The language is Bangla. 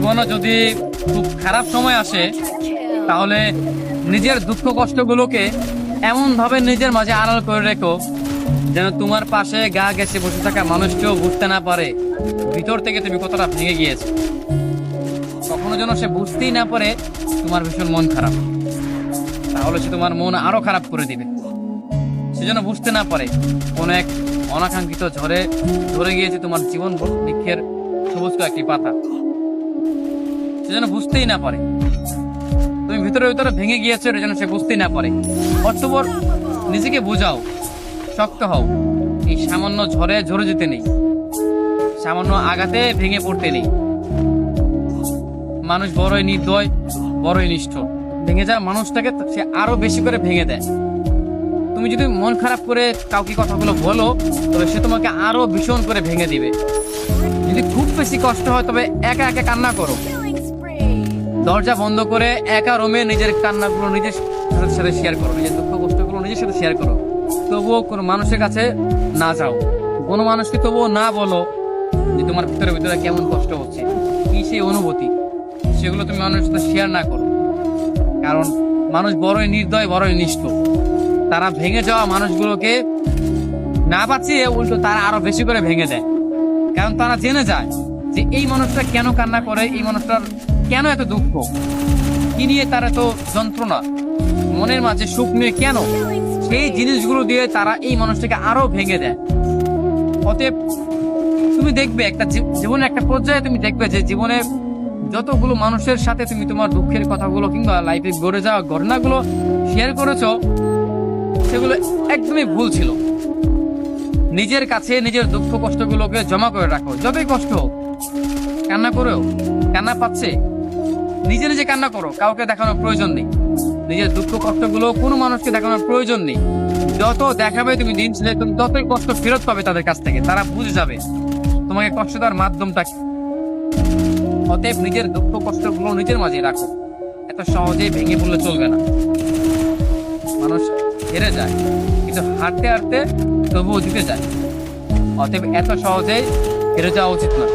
জীবনে যদি খুব খারাপ সময় আসে, তাহলে নিজের দুঃখ কষ্টগুলোকে এমনভাবে নিজের মাঝে আড়াল করে রেখো, যেন তোমার পাশে গা গেছে বসে থাকা মানুষকেও বুঝতে না পারে ভিতর থেকে তুমি কতটা ভেঙে গিয়েছো। কখনো যেন সে বুঝতেই না পারে তোমার ভীষণ মন খারাপ। তাহলে সে তোমার মন আরও খারাপ করে দিবে। সে যেন বুঝতে না পারে কোনো এক অনাকাঙ্ক্ষিত ঝড়ে ধরে গিয়েছে তোমার জীবন বৃক্ষের সবুজ একটি পাতা। সে যেন বুঝতেই না পারে। তুমি ভিতরে ভিতরে ভেঙে গিয়েছো যেন সে বুঝতেই না পারে। অর্থবর নিজেকে বোঝাও, শক্ত হও। এই সামান্য ঝড়ে ঝরে যেতে নেই। সামান্য আঘাতে ভেঙে পড়তে নেই। মানুষ বড়ই নির্দয়, বড়ই নিষ্ঠ। ভেঙে যাওয়া মানুষটাকে সে আরও বেশি করে ভেঙে দেয়। তুমি যদি মন খারাপ করে কাউকে কথাগুলো বলো, তবে সে তোমাকে আরও ভীষণ করে ভেঙে দিবে। যদি খুব বেশি কষ্ট হয়, তবে একা একা কান্না করো। দরজা বন্ধ করে একা রোমে নিজের কান্নাগুলো নিজের সাথে শেয়ার করো, নিজের দুঃখ কষ্টগুলো নিজের সাথে শেয়ার করো। তবুও কোনো মানুষের কাছে না যাও। কোনো মানুষকে তবুও না বলো যে তোমার ভিতরে ভিতরে কেমন কষ্ট হচ্ছে। কি সেই অনুভূতি? সেগুলো তুমি মানুষের সাথে শেয়ার না করো। কারণ মানুষ বড়ই নির্দয়, বড়ই নিষ্ঠ। তারা ভেঙে যাওয়া মানুষগুলোকে না বাঁচিয়ে উল্টো তারা আরও বেশি করে ভেঙে দেয়। কারণ তারা জেনে যায় যে এই মানুষটা কেন কান্না করে, এই মানুষটার কেন এত দুঃখ? কি নিয়ে তার এত যন্ত্রণা? মনের মাঝে সুখ নিয়ে কেন? সেই জিনিসগুলো দিয়ে তারা এই মানুষটাকে আরও ভেঙে দেয়। অতএব তুমি দেখবে একটা জীবনে একটা পর্যায়ে তুমি দেখবে যে জীবনে যতগুলো মানুষের সাথে তুমি তোমার দুঃখের কথাগুলো কিংবা লাইফে গড়ে যাওয়া ঘটনাগুলো শেয়ার করেছ, সেগুলো একদমই ভুল ছিল। নিজের কাছে নিজের দুঃখ কষ্টগুলোকে জমা করে রাখো, যতই কষ্ট হোক। কান্না করেও, কান্না পাচ্ছে নিজে নিজে কান্না করো, কাউকে দেখানোর প্রয়োজন নেই। নিজের দুঃখ কষ্টগুলো কোনো মানুষকে দেখানোর প্রয়োজন নেই। যত দেখাবে তুমি দিন ছেলে তুমি ততই কষ্ট ফেরত পাবে তাদের কাছ থেকে, তারা বুঝে যাবে। তোমাকে কষ্ট দেওয়ার মাধ্যমটা। অতএব নিজের দুঃখ কষ্টগুলো নিজের মাঝে রাখো। এত সহজেই ভেঙে পড়লে চলবে না। মানুষ হেরে যায়, কিন্তু হাঁটতে হাঁটতে তবুও জিতে যায়। অতএব এত সহজেই হেরে যাওয়া উচিত না